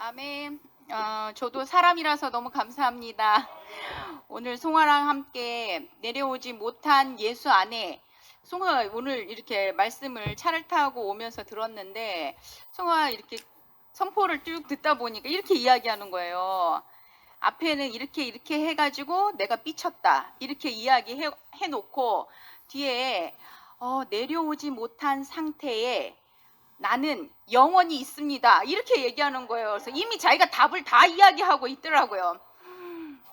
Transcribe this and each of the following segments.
아멘. 어, 저도 사람이라서 너무 감사합니다. 오늘 송아랑 함께 내려오지 못한 예수 안에 송아 오늘 이렇게 말씀을 차를 타고 오면서 들었는데 송아 이렇게 선포를 쭉 듣다 보니까 이렇게 이야기하는 거예요. 앞에는 이렇게 이렇게 해가지고 내가 삐쳤다 이렇게 이야기 해 해놓고 뒤에 어, 내려오지 못한 상태에 나는 영원히 있습니다. 이렇게 얘기하는 거예요. 그래서 이미 자기가 답을 다 이야기하고 있더라고요.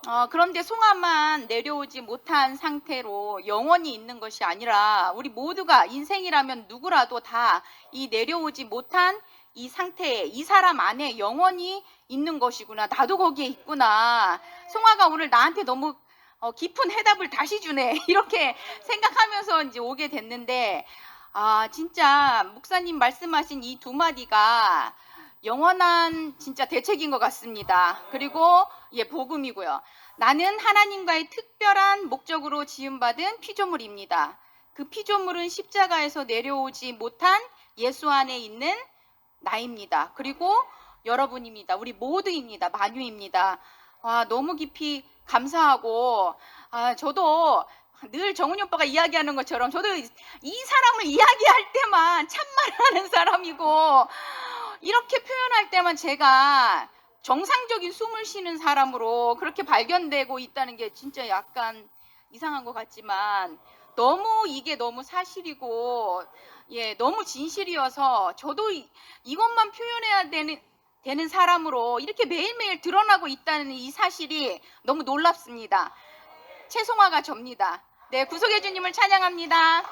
어, 그런데 송아만 내려오지 못한 상태로 영원히 있는 것이 아니라 우리 모두가 인생이라면 누구라도 다 이 내려오지 못한 이 상태에 이 사람 안에 영원히 있는 것이구나. 나도 거기에 있구나. 송아가 오늘 나한테 너무 어, 깊은 해답을 다시 주네. 이렇게 생각하면서 이제 오게 됐는데 아, 진짜 목사님 말씀하신 이 두 마디가 영원한 진짜 대책인 것 같습니다. 그리고 예, 복음이고요. 나는 하나님과의 특별한 목적으로 지음받은 피조물입니다. 그 피조물은 십자가에서 내려오지 못한 예수 안에 있는 나입니다. 그리고 여러분입니다. 우리 모두입니다. 만유입니다. 와, 너무 깊이 감사하고, 아, 저도 늘 정훈이 오빠가 이야기하는 것처럼 저도 이- 이 사람을 이야기할 때만 참말하는 사람이고 이렇게 표현할 때만 제가 정상적인 숨을 쉬는 사람으로 그렇게 발견되고 있다는 게 진짜 약간 이상한 것 같지만 너무 이게 너무 사실이고 예 너무 진실이어서 저도 이, 이것만 표현해야 되는 되는 사람으로 이렇게 매일매일 드러나고 있다는 이 사실이 너무 놀랍습니다. 최송화가 접니다. 네, 구속의 주님을 찬양합니다.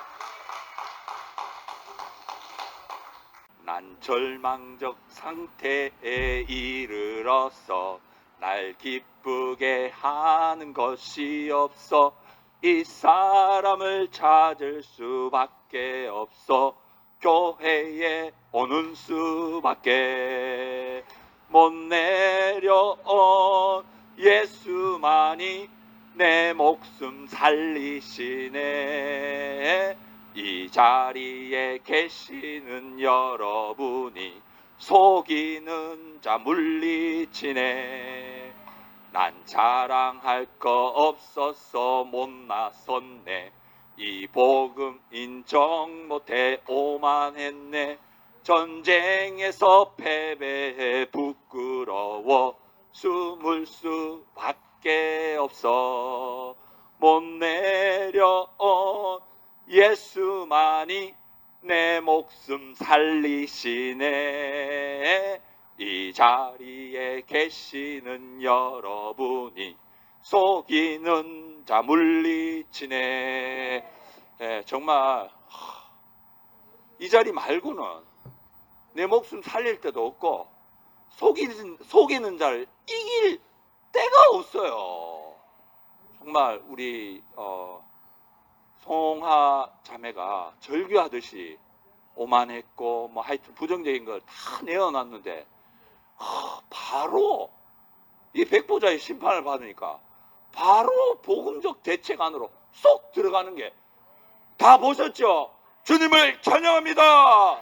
난 절망적 상태에 이르러서 날 기쁘게 하는 것이 없어 이 사람을 찾을 수밖에 없어 교회에 오는 수밖에 못 내려온 예수만이 내 목숨 살리시네. 이 자리에 계시는 여러분이 속이는 자 물리치네. 난 자랑할 거 없어서 못 나섰네. 이 복음 인정 못해 오만했네. 전쟁에서 패배해 부끄러워 숨을 수밖에 없어. 못 내려온 예수만이 내 목숨 살리시네. 이 자리에 계시는 여러분이 속이는 자 물리치네. 예, 정말 하, 이 자리 말고는 내 목숨 살릴 때도 없고 속이는, 속이는 자를 이길 때가 없어요 정말 우리 어, 송하 자매가 절규하듯이 오만했고 뭐 하여튼 부정적인 걸 다 내어놨는데 하, 바로 이 백보자의 심판을 받으니까 바로 복음적 대책 안으로 쏙 들어가는 게 다 보셨죠? 주님을 찬양합니다.